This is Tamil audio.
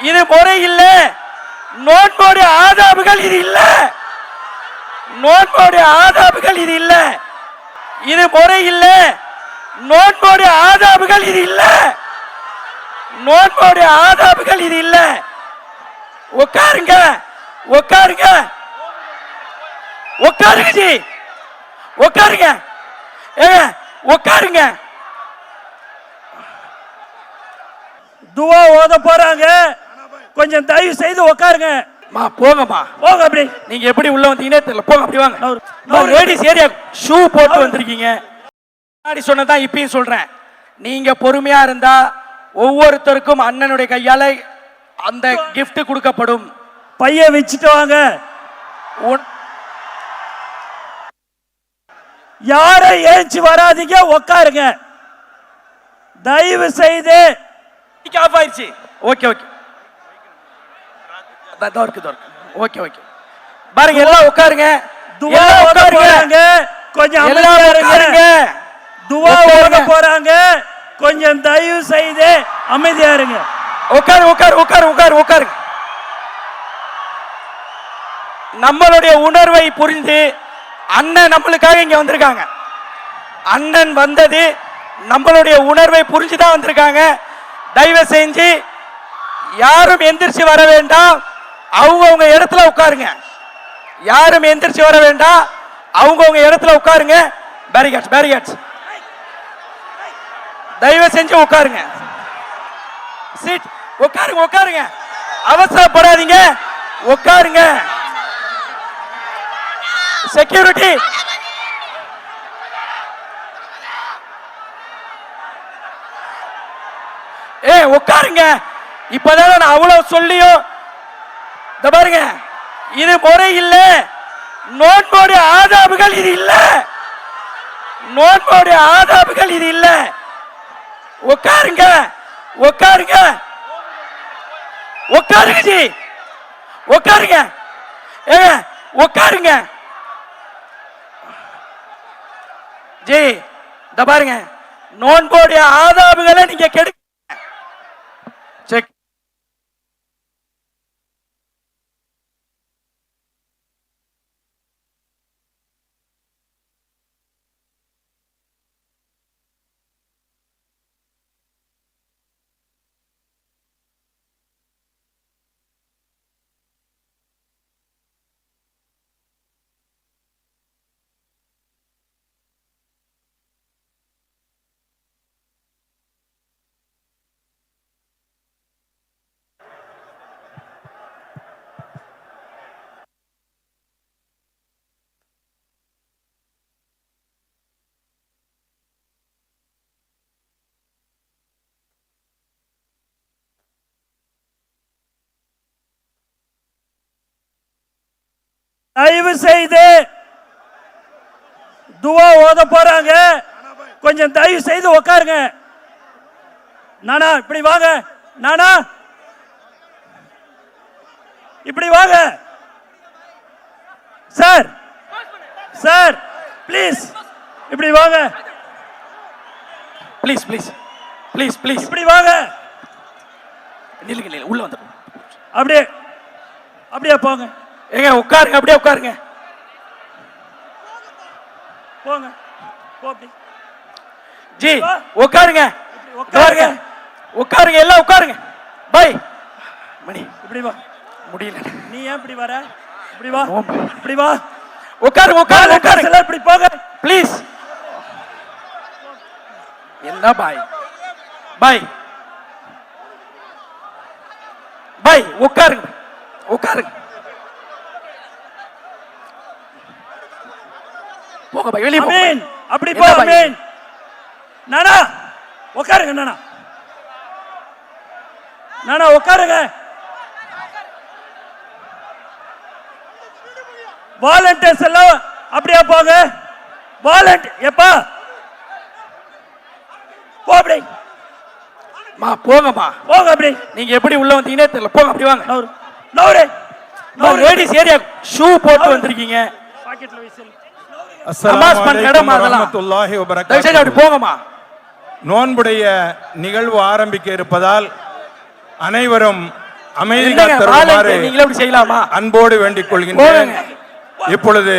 இது முறை இல்ல. நோன்போடைய ஆதாபுகள் இது இல்ல. நோன்போடைய ஆதாபுகள் இது இல்ல. இது முறை இல்ல. நோன்போடைய ஆதாபுகள் இது இல்ல. நோன்போடைய ஆதாபுகள் இது இல்ல. உட்காருங்க. உட்காருங்க. உட்காருங்க ஜி. உட்காருங்க. ஏங்க உட்காருங்க. துவா ஓத போறாங்க. கொஞ்சம் தயவு செய்து உட்காருங்க மா போங்கம்மா. போங்க அப்படி. நீங்க எப்படி உள்ள வந்தீங்கன்னே தெரியல. போங்க அப்படி வாங்க. லேடிஸ் ஏரியா ஷூ போட்டு வந்திருக்கீங்க. முன்னாடி சொன்னதான் இப்பயும் சொல்றேன். நீங்க பொறுமையா இருந்தா ஒவ்வொருத்தருக்கும் அண்ணனுடைய கையால அந்த gift கொடுக்கப்படும். பைய வச்சுட்டு வாங்க. யாரும் ஏஞ்சி வராதீங்க உட்காருங்க தயவு செய்து. ஆஃப் ஆயிடுச்சு. ஓகே ஓகே இதோ இருக்கு இதோ இருக்கு ஓகே ஓகே. பாருங்க எல்லாம் உட்காருங்க. துவா உட்காருங்க. கொஞ்சம் எல்லாம் உட்காருங்க. துவா உட்காருங்க. போறாங்க. கொஞ்சம் தயவு செய்து அமைதியா இருங்க. உட்காரு உட்காரு உட்காரு உட்காரு உட்காரு. நம்மளுடைய உணர்வை புரிந்து அண்ணன் நம்மளுக்காக இங்க வந்திருக்காங்க. அண்ணன் வந்தது நம்மளுடைய உணர்வை புரிஞ்சுதான் வந்திருக்காங்க. தயவு செஞ்சு யாரும் எந்திரிச்சு வர வேண்டாம். அவங்கவுங்க இடத்துல உட்காருங்க. யாரும் எந்திரிச்சு வர வேண்டாம். அவங்கவுங்க இடத்துல உட்காருங்க. பேரிகேட்ஸ் பேரிகேட்ஸ் தயவு செஞ்சு உட்காருங்க. சீட் உட்காருங்க உட்காருங்க. அவசரப்படாதீங்க. உட்காருங்க. செக்யூரிட்டி ஏ உட்காருங்க. இப்பதான் நான் அவ்வளவு சொல்லியும் இந்த பாருங்க இது முறை இல்ல. நோட்போடைய ஆதாபுகள் இது இல்ல. நோட்போடைய ஆதாபுகள் இது இல்ல. உட்காருங்க உட்காருங்க. உட்காருங்க ஜி. உட்காருங்க. ஏங்க உட்காருங்க. ஜி இந்த பாருங்க நோன்போடைய ஆதாபுகளை நீங்க கெடு தயவு செய்து துவா ஓத போறாங்க. கொஞ்சம் தயவு செய்து உட்காருங்க நானா இப்படி வாங்க. நானா? இப்படி வாங்க. Sir sir please. இப்படி வாங்க. Please please. Please please. இப்படி வாங்க. நில்லுங்க நில்லுங்க. உள்ள வந்துடும் அப்படியே அப்படியே போங்க. ஏங்க உட்காருங்க அப்படியே உட்காருங்க. போங்க ஜி உட்காருங்க. உட்காருங்க. உட்காருங்க எல்லாம் உட்காருங்க. பை மணி இப்படி வா. முடியல. நீ ஏன் இப்படி வர? இப்படி வா. இப்படி வா. உட்காருங்க உட்காருங்க உட்காருங்க எல்லாம் இப்படி போங்க. ப்ளீஸ் என்ன பாய்? பாய். பாய் உட்காருங்க உட்காருங்க. போங்க பாய் வெளியே போங்க. அப்படி போ? அமீன் நானா? உட்காருங்க நானா. நானா உட்காருங்க. வாலண்டியர்ஸ் எல்லாம் அப்படியே போங்க? வாலண்ட் எப்பா? போ அப்படி. மா போங்கம்மா. போங்க அப்படி. நீங்க எப்படி உள்ள வந்தீங்கன்னே தெரியல. போங்க அப்படி வாங்க. நவரு நவரு லேடிஸ் ஏரியா ஷூ போட்டு வந்திருக்கீங்க. பாக்கெட்ல வீசல் நமாஸ் பண்ண இடமா அதெல்லாம். போங்கம்மா நோன்புடைய நிகழ்வு ஆரம்பிக்க இருப்பதால் அனைவரும் அமைதி காத்தருமாறு அன்போடு வேண்டிக் கொள்கின்றேன். இப்பொழுது